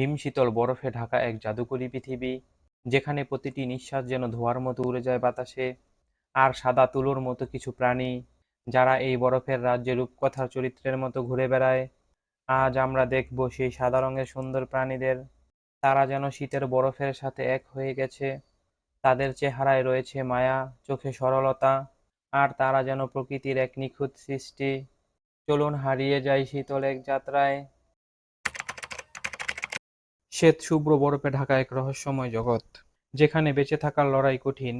হিমশীতল বরফে ঢাকা এক জাদুকরী পৃথিবী, যেখানে প্রতিটি নিঃশ্বাস যেন ধোঁয়ার মতো উড়ে যায় বাতাসে, আর সাদা তুলোর মতো কিছু প্রাণী, যারা এই বরফের রাজ্যে রূপকথার চরিত্রের মতো ঘুরে বেড়ায়। আজ আমরা দেখব সেই সাদা রঙের সুন্দর প্রাণীদের। তারা যেন শীতের বরফের সাথে এক হয়ে গেছে। তাদের চেহারায় রয়েছে মায়া, চোখে সরলতা, আর তারা যেন প্রকৃতির এক নিখুঁত সৃষ্টি। চলুন হারিয়ে যাই শীতল এক যাত্রায়। শ্বেত শুভ্র বরফে ঢাকা এক রহস্যময় জগৎ, যেখানে বেঁচে থাকার লড়াই কঠিন,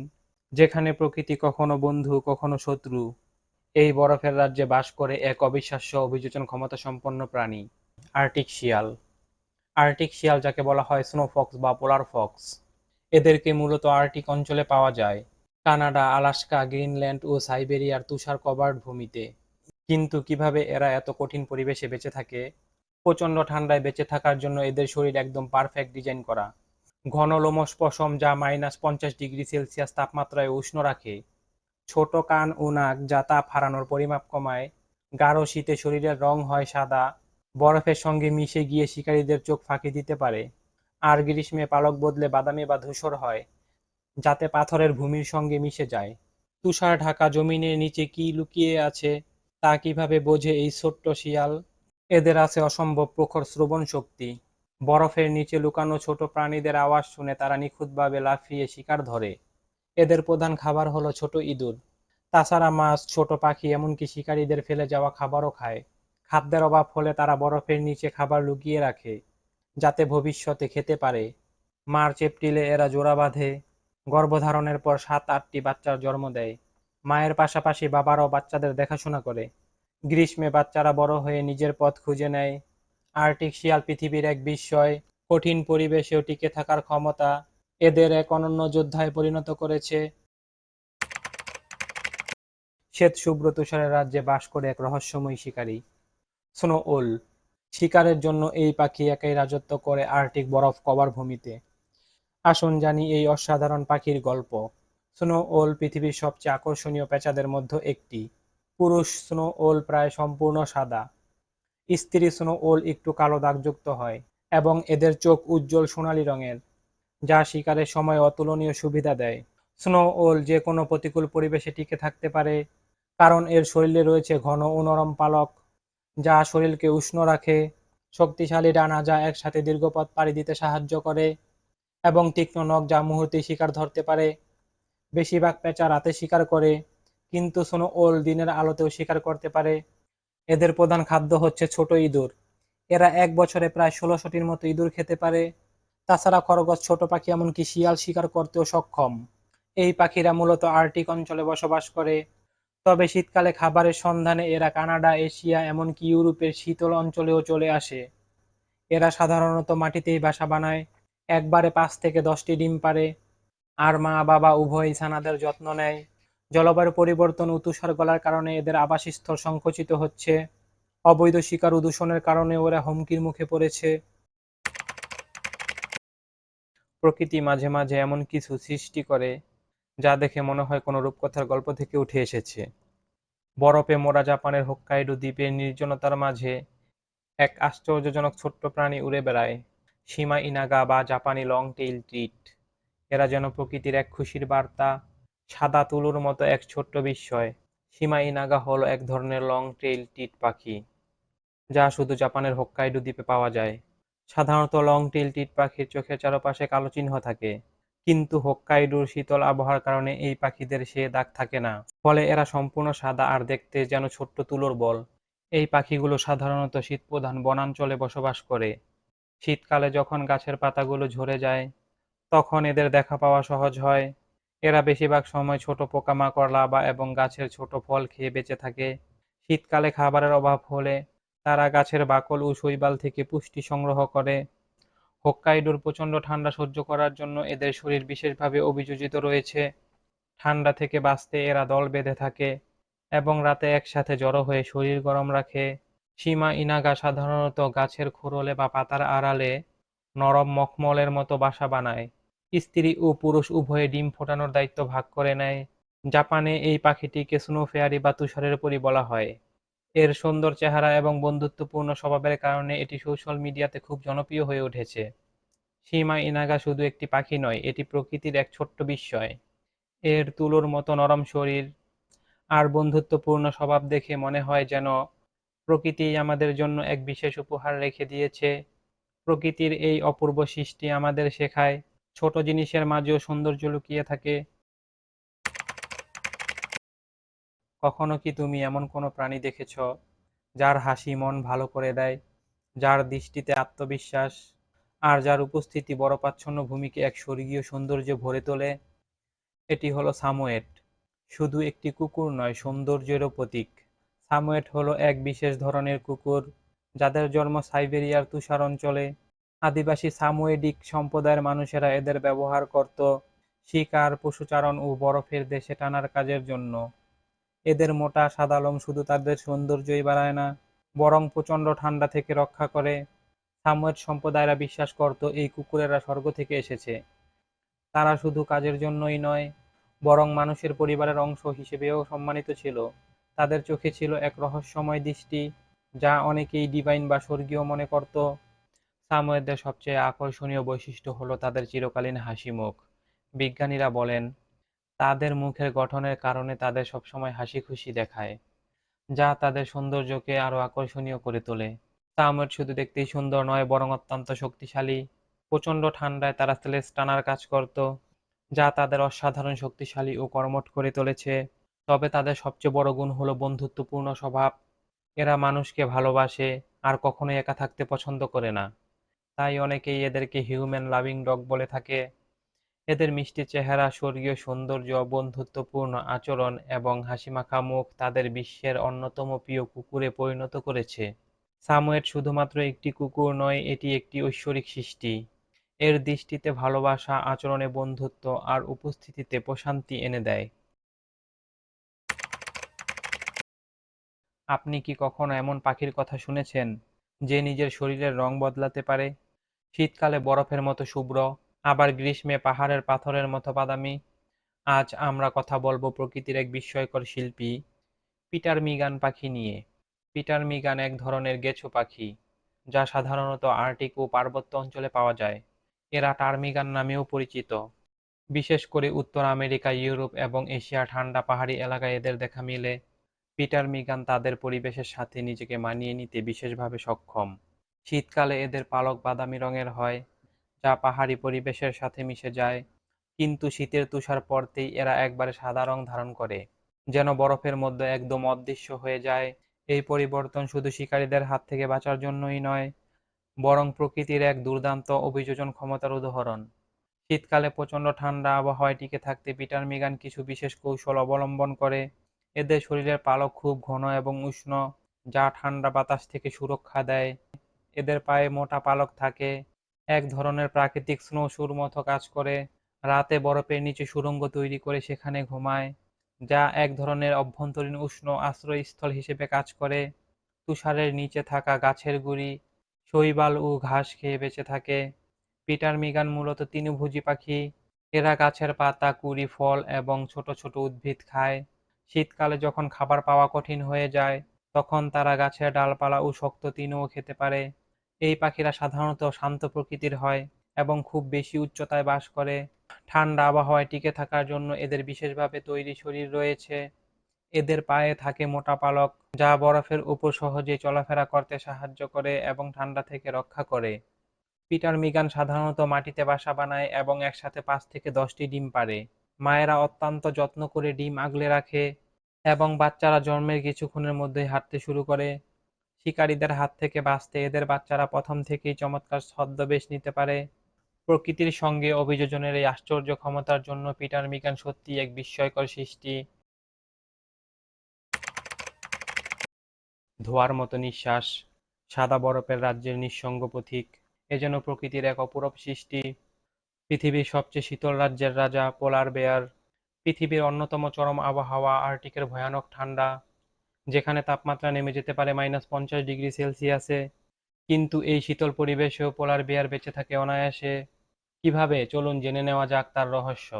যেখানে প্রকৃতি কখনো বন্ধু, কখনো শত্রু। এই বরফের রাজ্যে বাস করে এক অবিশ্বাস্য অভিযোজন ক্ষমতা সম্পন্ন প্রাণী, আর্টিক শিয়াল। আর্টিক শিয়াল যাকে বলা হয় স্নো ফক্স বা পোলার ফক্স। এদেরকে মূলত আর্টিক অঞ্চলে পাওয়া যায়, কানাডা, আলাস্কা, গ্রিনল্যান্ড ও সাইবেরিয়ার তুষার কভার্ড ভূমিতে। কিন্তু কীভাবে এরা এত কঠিন পরিবেশে বেঁচে থাকে? প্রচণ্ড ঠান্ডায় বেঁচে থাকার জন্য এদের শরীর একদম পারফেক্ট ডিজাইন করা। ঘন লোমশ পশম যা মাইনাস পঞ্চাশ ডিগ্রি সেলসিয়াস তাপমাত্রায় উষ্ণ রাখে। ছোট কান ও নাক যা তাপ হারানোর পরিমাপ কমায়। গাঢ় শীতে শরীরের রং হয় সাদা। বরফের সঙ্গে মিশে গিয়ে শিকারীদের চোখ ফাঁকি দিতে পারে। আর গ্রীষ্মে পালক বদলে বাদামি বা ধূসর হয়, যাতে পাথরের ভূমির সঙ্গে মিশে যায়। তুষার ঢাকা জমিনের নিচে কি লুকিয়ে আছে, তা কীভাবে বোঝে এই ছোট্ট শিয়াল? এদের আছে অসম্ভব প্রখর শ্রবণ শক্তি। বরফের নিচে লুকানো ছোট প্রাণীদের আওয়াজ শুনে তারা নিখুঁতভাবে লাফিয়ে শিকার ধরে। এদের প্রধান খাবার হলো ছোট ইঁদুর। তাছাড়া মাছ, ছোট পাখি, এমনকি শিকারীদের ফেলে যাওয়া খাবারও খায়। খাদ্যের অভাব হলে তারা বরফের নিচে খাবার লুকিয়ে রাখে, যাতে ভবিষ্যতে খেতে পারে। মার্চ, এপ্রিলে এরা জোড়া বাঁধে, গর্ভধারণের পর সাত আটটি বাচ্চার জন্ম দেয়। মায়ের পাশাপাশি বাবারাও বাচ্চাদের দেখাশোনা করে। গ্রীষ্মে বাচ্চারা বড় হয়ে নিজের পথ খুঁজে নেয়। আর্টিক শিয়াল পৃথিবীর এক বিস্ময়, কঠিন পরিবেশেও টিকে থাকার ক্ষমতা এদের এক অনন্য যোদ্ধায় পরিণত করেছে। শ্বেত শুভ্র তুষারের রাজ্যে বাস করে এক রহস্যময় শিকারী স্নো ওল শিকারের জন্য এই পাখি একাই রাজত্ব করে আর্টিক বরফ কভার ভূমিতে। আসুন জানি এই অসাধারণ পাখির গল্প। স্নো ওল পৃথিবীর সবচেয়ে আকর্ষণীয় পেঁচাদের মধ্যে একটি। পুরুষ স্নো ওল প্রায় সম্পূর্ণ সাদা। স্ত্রী স্নো ওল একটু কালো দাগযুক্ত হয় এবং এদের চোখ উজ্জ্বল সোনালী রঙের, যা শিকারের সময় অতুলনীয় সুবিধা দেয়। স্নো ওল যে কোনো প্রতিকূল পরিবেশে টিকে থাকতে পারে, কারণ এর শরীরে রয়েছে ঘন ও নরম পালক, যা শরীরকে উষ্ণ রাখে, শক্তিশালী ডানা যা একসাথে দীর্ঘপথ পাড়ি দিতে সাহায্য করে, এবং তীক্ষ্ণ নখ যা মুহূর্তে শিকার ধরতে পারে। বেশিরভাগ পেঁচা রাতে শিকার করে কিন্তু সোনো ওল দিনের আলোতেও শিকার করতে পারে। এদের প্রধান খাদ্য হচ্ছে ছোট ইঁদুর। এরা এক বছরে প্রায় ষোলোশোটির মতো ইঁদুর খেতে পারে। তাছাড়া খরগোশ, ছোট পাখি, এমনকি শিয়াল শিকার করতেও সক্ষম। এই পাখিরা মূলত আর্টিক অঞ্চলে বসবাস করে। তবে শীতকালে খাবারের সন্ধানে এরা কানাডা, এশিয়া, এমনকি ইউরোপের শীতল অঞ্চলেও চলে আসে। এরা সাধারণত মাটিতেই বাসা বানায়। একবারে পাঁচ থেকে দশটি ডিম পারে আর মা বাবা উভয়ই ছানাদের যত্ন নেয়। জলবায়ু পরিবর্তন ও তুষার গলার কারণে এদের আবাসস্থল সংকুচিত হচ্ছে। অবৈধ শিকার ও দূষণের কারণে ওরা হুমকির মুখে পড়েছে। প্রকৃতি মাঝে মাঝে এমন কিছু সৃষ্টি করে যা দেখে মনে হয় কোনো রূপকথার গল্প থেকে উঠে এসেছে। বরফে মোড়া জাপানের হোক্কাইডো দ্বীপের নির্জনতার মাঝে এক আশ্চর্যজনক ছোট্ট প্রাণী উড়ে বেড়ায় সীমা ইনাগা বা জাপানি লং টেইল ট্রিট। এরা যেন প্রকৃতির এক খুশির বার্তা সাদা তুলোর মতো এক ছোট্ট বিস্ময়। সীমা ইনাগা হলো এক ধরনের লং টেইল টিট পাখি, যা শুধু জাপানের হোক্কাইডো দ্বীপে পাওয়া যায়। সাধারণত লং টেইল টিট পাখির চোখের চারপাশে কালো চিহ্ন থাকে, কিন্তু হোক্কাইডোর শীতল আবহাওয়ার কারণে এই পাখিদের সে দাগ থাকে না। ফলে এরা সম্পূর্ণ সাদা আর দেখতে যেন ছোট্ট তুলোর বল। এই পাখিগুলো সাধারণত শীতপ্রধান বনাঞ্চলে বসবাস করে। শীতকালে যখন গাছের পাতাগুলো ঝরে যায়, তখন এদের দেখা পাওয়া সহজ হয়। এরা বেশিরভাগ সময় ছোট পোকামাকড় লাবা এবং গাছের ছোট ফল খেয়ে বেঁচে থাকে। শীতকালে খাবারের অভাব হলে তারা গাছের বাকল ও শৈবাল থেকে পুষ্টি সংগ্রহ করে। হোক্কাইডোর প্রচণ্ড ঠান্ডা সহ্য করার জন্য এদের শরীর বিশেষভাবে অভিযোজিত রয়েছে। ঠান্ডা থেকে বাঁচতে এরা দল বেঁধে থাকে এবং রাতে একসাথে জড়ো হয়ে শরীর গরম রাখে। সীমা ইনাগা সাধারণত গাছের খোরলে বা পাতার আড়ালে নরম মখমলের মতো বাসা বানায়। স্ত্রী ও পুরুষ উভয়ে ডিম ফোটানোর দায়িত্ব ভাগ করে নেয়। জাপানে এই পাখিটিকে স্নো ফেয়ারি বা তুষারের পরি বলা হয়। এর সুন্দর চেহারা এবং বন্ধুত্বপূর্ণ স্বভাবের কারণে এটি সোশ্যাল মিডিয়াতে খুব জনপ্রিয় হয়ে উঠেছে। সীমা ইনাগা শুধু একটি পাখি নয়, এটি প্রকৃতির এক ছোট্ট বিস্ময়। এর তুলোর মতো নরম শরীর আর বন্ধুত্বপূর্ণ স্বভাব দেখে মনে হয় যেন প্রকৃতি আমাদের জন্য এক বিশেষ উপহার রেখে দিয়েছে। প্রকৃতির এই অপূর্ব সৃষ্টি আমাদের শেখায় ছোট জিনিসের মাঝেও সৌন্দর্য লুকিয়ে থাকে। কখনো কি তুমি এমন কোনো প্রাণী দেখেছ, যার হাসি মন ভালো করে দেয়, যার দৃষ্টিতে আত্মবিশ্বাস, আর যার উপস্থিতি বড়পাচ্ছন্ন ভূমিকে এক স্বর্গীয় সৌন্দর্যে ভরে তোলে? এটি হলো সামোয়েট। শুধু একটি কুকুর নয়, সৌন্দর্যেরও প্রতীক। সামোয়েট হলো এক বিশেষ ধরনের কুকুর, যাদের জন্ম সাইবেরিয়ার তুষার অঞ্চলে। আদিবাসী সামোয়েডিক সম্প্রদায়ের মানুষেরা এদের ব্যবহার করত শিকার, পশুচারণ ও বরফের দেশে টানার কাজের জন্য। এদের মোটা, সাদা লোম শুধু তাদের সৌন্দর্যই বাড়ায় না, বরং প্রচণ্ড ঠান্ডা থেকে রক্ষা করে। সামোয়েড সম্প্রদায়রা বিশ্বাস করত এই কুকুরেরা স্বর্গ থেকে এসেছে। তারা শুধু কাজের জন্যই নয়, বরং মানুষের পরিবারের অংশ হিসেবেও সম্মানিত ছিল। তাদের চোখে ছিল এক রহস্যময় দৃষ্টি, যা অনেকেই ডিভাইন বা স্বর্গীয় মনে করত। সামোয়েদদের সবচেয়ে আকর্ষণীয় বৈশিষ্ট্য হলো তাদের চিরকালীন হাসি মুখ। বিজ্ঞানীরা বলেন, তাদের মুখের গঠনের কারণে তাদের সবসময় হাসি খুশি দেখায়, যা তাদের সৌন্দর্যকে আরও আকর্ষণীয় করে তোলে। সামোয়েড শুধু দেখতেই সুন্দর নয়, বরং অত্যন্ত শক্তিশালী। প্রচণ্ড ঠান্ডায় তারা স্লেজ টানার কাজ করত, যা তাদের অসাধারণ শক্তিশালী ও কর্মঠ করে তুলেছে। তবে তাদের সবচেয়ে বড় গুণ হলো বন্ধুত্বপূর্ণ স্বভাব। এরা মানুষকে ভালোবাসে, আর কখনোই একা থাকতে পছন্দ করে না। তাই অনেকেই এদেরকে হিউম্যান লাভিং ডগ বলে থাকে। এদের মিষ্টি চেহারা, স্বর্গীয় সৌন্দর্য, বন্ধুত্বপূর্ণ আচরণ এবং হাসিমাখা মুখ তাদের বিশ্বের অন্যতম প্রিয় কুকুরে পরিণত করেছে। সামোয়েড শুধুমাত্র একটি কুকুর নয়, এটি একটি ঐশ্বরিক সৃষ্টি। এর দৃষ্টিতে ভালোবাসা, আচরণে বন্ধুত্ব আর উপস্থিতিতে প্রশান্তি এনে দেয়। আপনি কি কখনো এমন পাখির কথা শুনেছেন, যে নিজের শরীরের রং বদলাতে পারে? শীতকালে বরফের মতো শুভ্র, আবার গ্রীষ্মে পাহাড়ের পাথরের মতো বাদামি। আজ আমরা কথা বলব প্রকৃতির এক বিস্ময়কর শিল্পী, পিটার মিগান পাখি নিয়ে। পিটার মিগান এক ধরনের গেছো পাখি, যা সাধারণত আর্কটিক ও পার্বত্য অঞ্চলে পাওয়া যায়। এরা টার্মিগান নামেও পরিচিত। বিশেষ করে উত্তর আমেরিকা, ইউরোপ এবং এশিয়ার ঠান্ডা পাহাড়ি এলাকায় এদের দেখা মিলে। পিটার মিগান তাদের পরিবেশের সাথে নিজেকে মানিয়ে নিতে বিশেষভাবে সক্ষম। শীতকালে এদের পালক বাদামি রঙের হয়, যা পাহাড়ি পরিবেশের সাথে মিশে যায়। কিন্তু শীতের তুষার পড়তেই এরা একবারে সাদা রং ধারণ করে। যেন বরফের মধ্যে একদম অদৃশ্য হয়ে যায়, এই পরিবর্তন শুধু শিকারীদের হাত থেকে বাঁচার জন্যই নয়, বরং প্রকৃতির এক দুর্দান্ত অভিযোজন ক্ষমতার উদাহরণ। শীতকালে প্রচণ্ড ঠান্ডা আবহাওয়ায় টিকে থাকতে পিটার মিগান কিছু বিশেষ কৌশল অবলম্বন করে। এদের শরীরের পালক খুব ঘন এবং উষ্ণ, যা ঠান্ডা বাতাস থেকে সুরক্ষা দেয়। এদের পায়ে মোটা পালক থাকে। এক ধরনের প্রাকৃতিক স্নো শুর মতো কাজ করে। রাতে বরফের নিচে সুড়ঙ্গ তৈরি করে সেখানে ঘুমায়, যা এক ধরনের অভ্যন্তরীণ উষ্ণ আশ্রয়স্থল হিসেবে কাজ করে। তুষারের নিচে থাকা গাছের গুড়ি, শৈবাল ও ঘাস খেয়ে বেঁচে থাকে। পিটার মিগান মূলত তৃণভোজী পাখি। এরা গাছের পাতা, কুড়ি, ফল এবং ছোট ছোট উদ্ভিদ খায়। শীতকালে যখন খাবার পাওয়া কঠিন হয়ে যায়, তখন তারা গাছের ডালপালা ও শক্ত তৃণও খেতে পারে। এই পাখিরা সাধারণত শান্ত প্রকৃতির হয় এবং খুব বেশি উচ্চতায় বাস করে। ঠান্ডা আবহাওয়ায় টিকে থাকার জন্য এদের বিশেষভাবে তৈরি শরীর রয়েছে। এদের পায়ে থাকে মোটা পালক, যা বরফের উপর সহজে চলাফেরা করতে সাহায্য করে এবং ঠান্ডা থেকে রক্ষা করে। পিটার মিগান সাধারণত মাটিতে বাসা বানায় এবং একসাথে পাঁচ থেকে দশটি ডিম পারে মায়েরা অত্যন্ত যত্ন করে ডিম আগলে রাখে এবং বাচ্চারা জন্মের কিছুক্ষণের মধ্যেই হাঁটতে শুরু করে। শিকারীদের হাত থেকে বাঁচতে এদের বাচ্চারা প্রথম থেকেই চমৎকার ছদ্মবেশ নিতে পারে। প্রকৃতির সঙ্গে অভিযোজনের এই আশ্চর্য ক্ষমতার জন্য পিটার মিগান সত্যি এক বিস্ময়কর সৃষ্টি। ধোঁয়ার মতো নিঃশ্বাস, সাদা বরফের রাজ্যের নিঃসঙ্গ পথিক এ যেন প্রকৃতির এক অপূরব সৃষ্টি। পৃথিবীর সবচেয়ে শীতল রাজ্যের রাজা, পোলার বেয়ার, পৃথিবীর অন্যতম চরম আবহাওয়া আর্কটিকের ভয়ানক ঠান্ডা। যেখানে তাপমাত্রা নেমে যেতে পারে মাইনাস পঞ্চাশ ডিগ্রি সেলসিয়াসে কিন্তু এই শীতল পরিবেশেও পোলার বেয়ার বেঁচে থাকে অনায়াসে। কীভাবে? চলুন জেনে নেওয়া যাক তার রহস্য।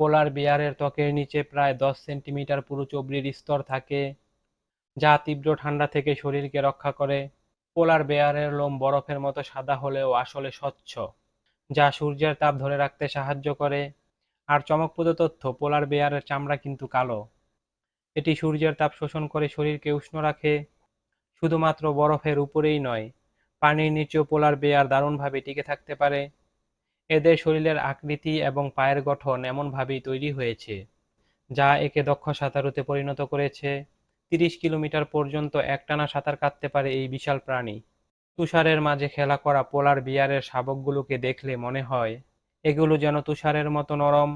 পোলার বেয়ারের ত্বকের নিচে প্রায় দশ সেন্টিমিটার পুরু চবরির স্তর থাকে, যা তীব্র ঠান্ডা থেকে শরীরকে রক্ষা করে। পোলার বেয়ারের লোম বরফের মতো সাদা হলেও আসলে স্বচ্ছ, যা সূর্যের তাপ ধরে রাখতে সাহায্য করে। আর চমকপ্রদ তথ্য পোলার বেয়ারের চামড়া কিন্তু কালো। এটি সূর্যের তাপ শোষণ করে শরীরকে উষ্ণ রাখে, শুধুমাত্র বরফের উপরেই নয়, পানির নিচেও পোলার বেয়ার দারুণভাবে টিকে থাকতে পারে। এদের শরীরের আকৃতি এবং পায়ের গঠন এমনভাবেই তৈরি হয়েছে, যা একে দক্ষ সাঁতারুতে পরিণত করেছে। তিরিশ কিলোমিটার পর্যন্ত একটানা সাঁতার কাটতে পারে এই বিশাল প্রাণী। তুষারের মাঝে খেলা করা পোলার বিয়ারের শাবকগুলোকে দেখলে মনে হয়, এগুলো যেন তুষারের মতো নরম,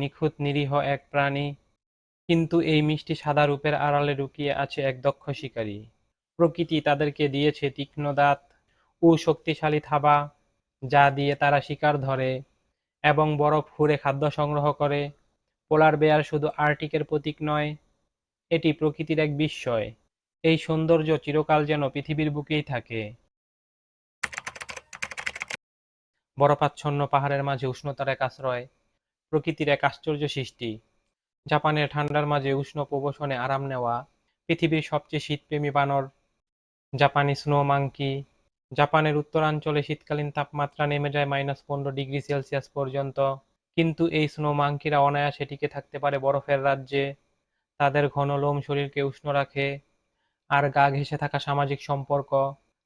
নিখুঁত নিরীহ এক প্রাণী। কিন্তু এই মিষ্টি সাদা রূপের আড়ালে লুকিয়ে আছে এক দক্ষ শিকারী। প্রকৃতি তাদেরকে দিয়েছে তীক্ষ্ণ দাঁত ও শক্তিশালী থাবা, যা দিয়ে তারা শিকার ধরে এবং বরফ ফুঁড়ে খাদ্য সংগ্রহ করে। পোলার বেয়ার শুধু আর্টিকের প্রতীক নয়, এটি প্রকৃতির এক বিস্ময়। এই সৌন্দর্য চিরকাল যেন পৃথিবীর বুকেই থাকে। বরফাচ্ছন্ন পাহাড়ের মাঝে উষ্ণতার এক আশ্রয়, প্রকৃতির এক আশ্চর্য সৃষ্টি। জাপানের ঠান্ডার মাঝে উষ্ণ প্রবসনে আরাম নেওয়া, পৃথিবীর সবচেয়ে শীতপ্রেমী বানর, জাপানি স্নো মাংকি, জাপানের উত্তরাঞ্চলে শীতকালীন তাপমাত্রা নেমে যায় মাইনাস পনেরো ডিগ্রি সেলসিয়াস পর্যন্ত। কিন্তু এই স্নো মাঙ্কিরা অনায়াসে টিকে থাকতে পারে বরফের রাজ্যে। তাদের ঘন লোম শরীরকে উষ্ণ রাখে আর গা ঘেঁষে থাকা সামাজিক সম্পর্ক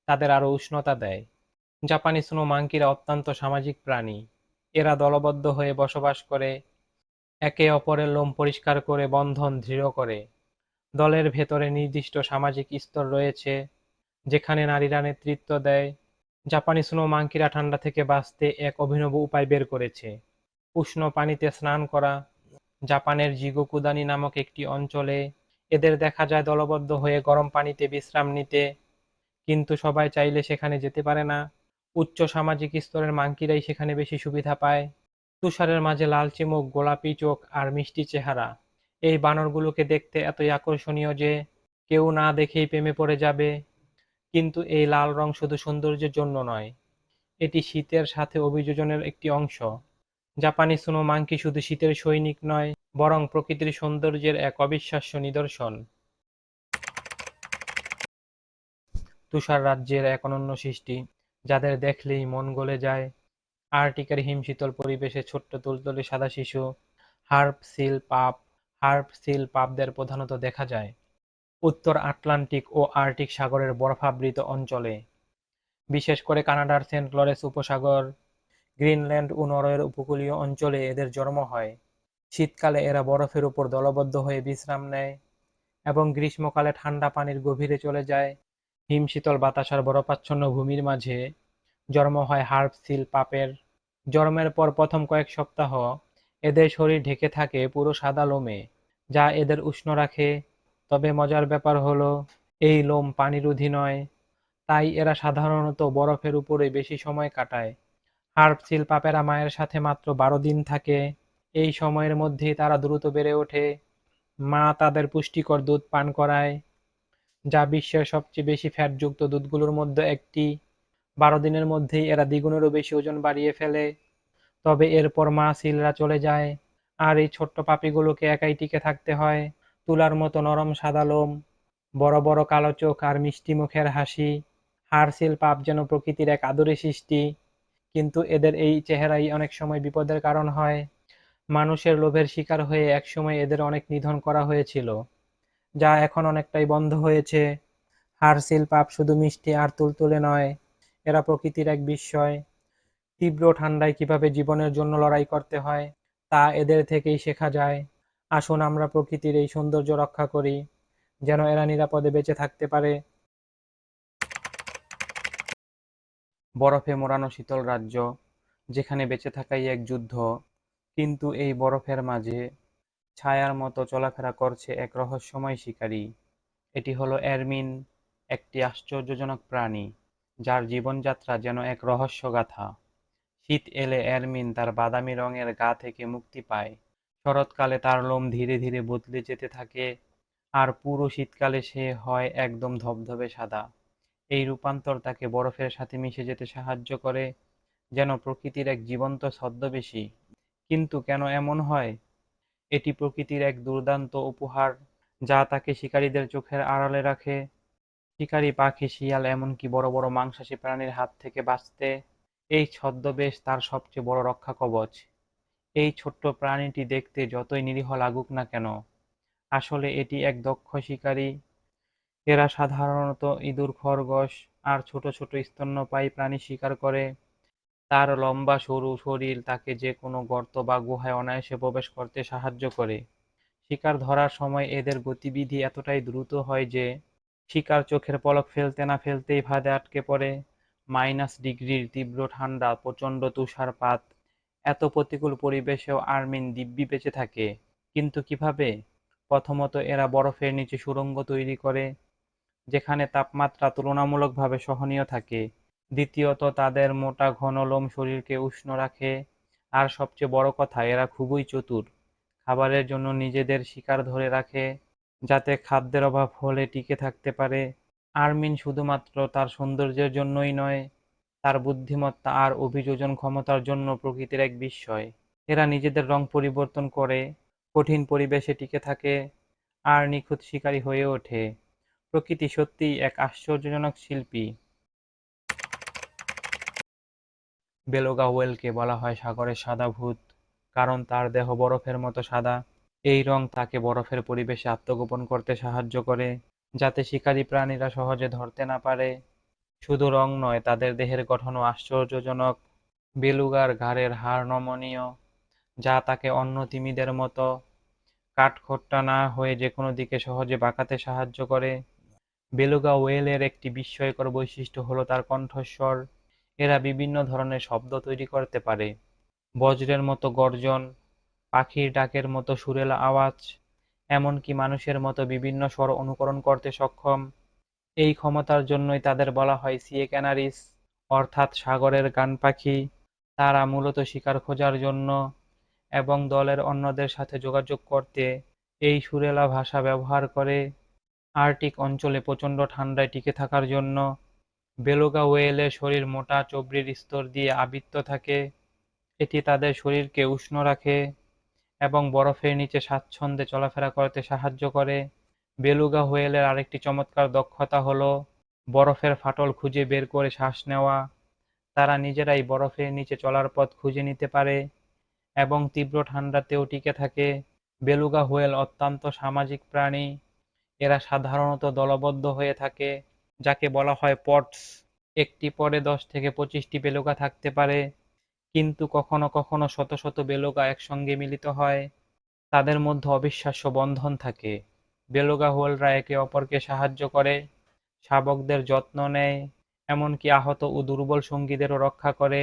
তাদের আরও উষ্ণতা দেয়। জাপানি স্নো মাঙ্কিরা অত্যন্ত সামাজিক প্রাণী। এরা দলবদ্ধ হয়ে বসবাস করে একে অপরের লোম পরিষ্কার করে, বন্ধন দৃঢ় করে। দলের ভেতরে নির্দিষ্ট সামাজিক স্তর রয়েছে, যেখানে নারীরা নেতৃত্ব দেয়। জাপানি স্নো মাঙ্কিরা ঠান্ডা থেকে বাঁচতে এক অভিনব উপায় বের করেছে। উষ্ণ পানিতে স্নান করা, জাপানের জিগোকুদানি নামক একটি অঞ্চলে। এদের দেখা যায় দলবদ্ধ হয়ে গরম পানিতে বিশ্রাম নিতে, কিন্তু সবাই চাইলে সেখানে যেতে পারে না। উচ্চ সামাজিক স্তরের মাঙ্কিরাই সেখানে বেশি সুবিধা পায়। তুষারের মাঝে লালচে মুখ, গোলাপি চোখ আর মিষ্টি চেহারা। এই বানরগুলোকে দেখতে এতই আকর্ষণীয় যে কেউ না দেখেই প্রেমে পড়ে যাবে। কিন্তু এই লাল রং শুধু সৌন্দর্যের জন্য নয়, এটি শীতের সাথে অভিযোজনের একটি অংশ। জাপানি সুনো মাংকি শুধু শীতের সৈনিক নয়, বরং প্রকৃতির সৌন্দর্যের এক অবিশ্বাস্য নিদর্শন। তুষার রাজ্যের এক অনন্য সৃষ্টি, যাদের দেখলেই মন গলে যায়। আর্টিকের হিমশীতল পরিবেশে ছোট্ট তুলতুলে সাদা শিশু, harp seal pup, harp seal পাপদের প্রধানত দেখা যায়। উত্তর আটলান্টিক ও আর্কটিক সাগরের বরফাবৃত অঞ্চলে। বিশেষ করে কানাডার সেন্ট লরেন্স উপসাগর, গ্রিনল্যান্ড ও নরওয়ের উপকূলীয় অঞ্চলে এদের জন্ম হয়। শীতকালে এরা বরফের উপর দলবদ্ধ হয়ে বিশ্রাম নেয় এবং গ্রীষ্মকালে ঠান্ডা পানির গভীরে চলে যায়। হিমশীতল বাতাস আর বরফাচ্ছন্ন ভূমির মাঝে জন্ম হয় হার্প সিল পাপের। জন্মের পর প্রথম কয়েক সপ্তাহ এদের শরীর ঢেকে থাকে পুরো সাদা লোমে, যা এদের উষ্ণ রাখে। তবে মজার ব্যাপার হলো, এই লোম পানিরোধী নয়, তাই এরা সাধারণত বরফের উপরে বেশি সময় কাটায়। হার্প সিল পাপেরা মায়ের সাথে মাত্র বারো দিন থাকে। এই সময়ের মধ্যেই তারা দ্রুত বেড়ে ওঠে। মা তাদের পুষ্টিকর দুধ পান করায়, যা বিশ্বের সবচেয়ে বেশি ফ্যাটযুক্ত দুধগুলোর মধ্যে একটি। বারো দিনের মধ্যেই এরা দ্বিগুণেরও বেশি ওজন বাড়িয়ে ফেলে। তবে এরপর মা সিলরা চলে যায়, আর এই ছোট্ট পাপিগুলোকে একাই টিকে থাকতে হয়। তুলার মতো নরম সাদা লোম, বড় বড় কালো চোখ আর মিষ্টি মুখের হাসি। হারসিল পাপ যেন প্রকৃতির এক আদরে সৃষ্টি। কিন্তু এদের এই চেহারাই অনেক সময় বিপদের কারণ হয়। মানুষের লোভের শিকার হয়ে একসময় এদের অনেক নিধন করা হয়েছিল, যা এখন অনেকটাই বন্ধ হয়েছে। হারসিল পাপ শুধু মিষ্টি আর তুলতুলে নয় এরা প্রকৃতির এক বিস্ময়। তীব্র ঠান্ডায় কীভাবে জীবনের জন্য লড়াই করতে হয়, তা এদের থেকেই শেখা যায়। আসুন আমরা প্রকৃতির এই সৌন্দর্য রক্ষা করি, যেন এরা নিরাপদে বেঁচে থাকতে পারে। বরফে মোড়ানো শীতল রাজ্য, যেখানে বেঁচে থাকাই এক যুদ্ধ, কিন্তু এই বরফের মাঝে ছায়ার মতো চলাফেরা করছে এক রহস্যময় শিকারী। এটি হলো এরমিন, একটি আশ্চর্যজনক প্রাণী। যার জীবনযাত্রা যেন এক রহস্যগাথা। শীত এলে এরমিন তার বাদামি রঙের গা থেকে মুক্তি পায়। শরৎকালে তার লোম ধীরে ধীরে বদলে যেতে থাকে, আর পুরো শীতকালে সে হয় একদম ধবধবে সাদা। এই রূপান্তর তাকে বরফের সাথে মিশে যেতে সাহায্য করে, যেন প্রকৃতির এক জীবন্ত ছদ্মবেশী। কিন্তু কেন এমন হয়? এটি প্রকৃতির এক দুর্দান্ত উপহার, যা তাকে শিকারীদের চোখের আড়ালে রাখে শিকারী, পাখি, শিয়াল, এমনকি বড় বড় মাংসাশী প্রাণীর হাত থেকে বাঁচতে এই ছদ্মবেশ তার সবচেয়ে বড় রক্ষা কবচ। এই ছোট্ট প্রাণীটি দেখতে যতই নিরীহ লাগুক না কেন, আসলে এটি এক দক্ষ শিকারী। এরা সাধারণত ইঁদুর, খরগোশ আর ছোট ছোট স্তন্যপায়ী প্রাণী শিকার করে। তার লম্বা সরু শরীর তাকে যে কোনো গর্ত বা গুহায় অনায়াসে প্রবেশ করতে সাহায্য করে। শিকার ধরার সময় এদের গতিবিধি এতটাই দ্রুত হয় যে শিকার চোখের পলক ফেলতে না ফেলতেই ফাঁদে আটকে পড়ে। মাইনাস ডিগ্রির তীব্র ঠান্ডা, প্রচণ্ড তুষারপাত, এত প্রতিকূল পরিবেশেও আর্মিন দিব্যি বেঁচে থাকে। কিন্তু কীভাবে? প্রথমত এরা বরফের নিচে সুড়ঙ্গ তৈরি করে, যেখানে তাপমাত্রা তুলনামূলকভাবে সহনীয় থাকে। দ্বিতীয়ত, তাদের মোটা ঘন লোম শরীরকে উষ্ণ রাখে। আর সবচেয়ে বড় কথা, এরা খুবই চতুর। খাবারের জন্য নিজেদের শিকার ধরে রাখে। যাতে খাদ্যের অভাব হলে টিকে থাকতে পারে। আর্মিন শুধুমাত্র তার সৌন্দর্যের জন্যই নয়, তার বুদ্ধিমত্তা আর অভিযোজন ক্ষমতার জন্য প্রকৃতির এক বিস্ময়। এরা নিজেদের রং পরিবর্তন করে, কঠিন পরিবেশে টিকে থাকে আর নিখুঁত শিকারী হয়ে ওঠে। প্রকৃতি সত্যিই এক আশ্চর্যজনক শিল্পী। বেলুগা ওয়েলকে বলা হয় সাগরের সাদা ভূত, কারণ তার দেহ বরফের মতো সাদা। এই রং তাকে বরফের পরিবেশে আত্মগোপন করতে সাহায্য করে, যাতে শিকারী প্রাণীরা সহজে ধরতে না পারে। শুধু রং নয়, তাদের দেহের গঠনও আশ্চর্যজনক। বেলুগার ঘাড়ের হাড় নমনীয়, যা তাকে অন্য তিমিদের মতো। কাঠখোট্টা না হয়ে যে কোনো দিকে সহজে বাঁকাতে সাহায্য করে। বেলুগা ওয়েলের একটি বিস্ময়কর বৈশিষ্ট্য হলো তার কণ্ঠস্বর। এরা বিভিন্ন ধরনের শব্দ তৈরি করতে পারে। বজ্রের মতো গর্জন পাখির ডাকের মতো সুরেলা আওয়াজ, এমনকি মানুষের মতো বিভিন্ন স্বর অনুকরণ করতে সক্ষম। এই ক্ষমতার জন্যই তাদের বলা হয় সিয়ে ক্যানারিস, অর্থাৎ সাগরের গান পাখি। তারা মূলত শিকার খোঁজার জন্য এবং দলের অন্যদের সাথে যোগাযোগ করতে এই সুরেলা ভাষা ব্যবহার করে। আর্কটিক অঞ্চলে প্রচণ্ড ঠান্ডায় টিকে থাকার জন্য বেলুগা ওয়েলের শরীর মোটা চবড়ির স্তর দিয়ে আবৃত থাকে। এটি তাদের শরীরকে উষ্ণ রাখে। এবং বরফের নিচে স্বাচ্ছন্দ্যে চলাফেরা করতে সাহায্য করে। বেলুগা হোয়েলের আরেকটি চমৎকার দক্ষতা হলো বরফের ফাটল খুঁজে বের করে শ্বাস নেওয়া। তারা নিজেরাই বরফের নিচে চলার পথ খুঁজে নিতে পারে এবং তীব্র ঠান্ডাতেও টিকে থাকে। বেলুগা হোয়েল অত্যন্ত সামাজিক প্রাণী। এরা সাধারণত দলবদ্ধ হয়ে থাকে, যাকে বলা হয় পটস। একটি পরে দশ থেকে পঁচিশটি বেলুগা থাকতে পারে। কিন্তু কখনো কখনো শত শত বেলুগা একসঙ্গে মিলিত হয়। তাদের মধ্যে অবিশ্বাস্য বন্ধন থাকে। বেলুগা হোলরা একে অপরকে সাহায্য করে, শাবকদের যত্ন নেয়, এমনকি আহত ও দুর্বল সঙ্গীদেরও রক্ষা করে।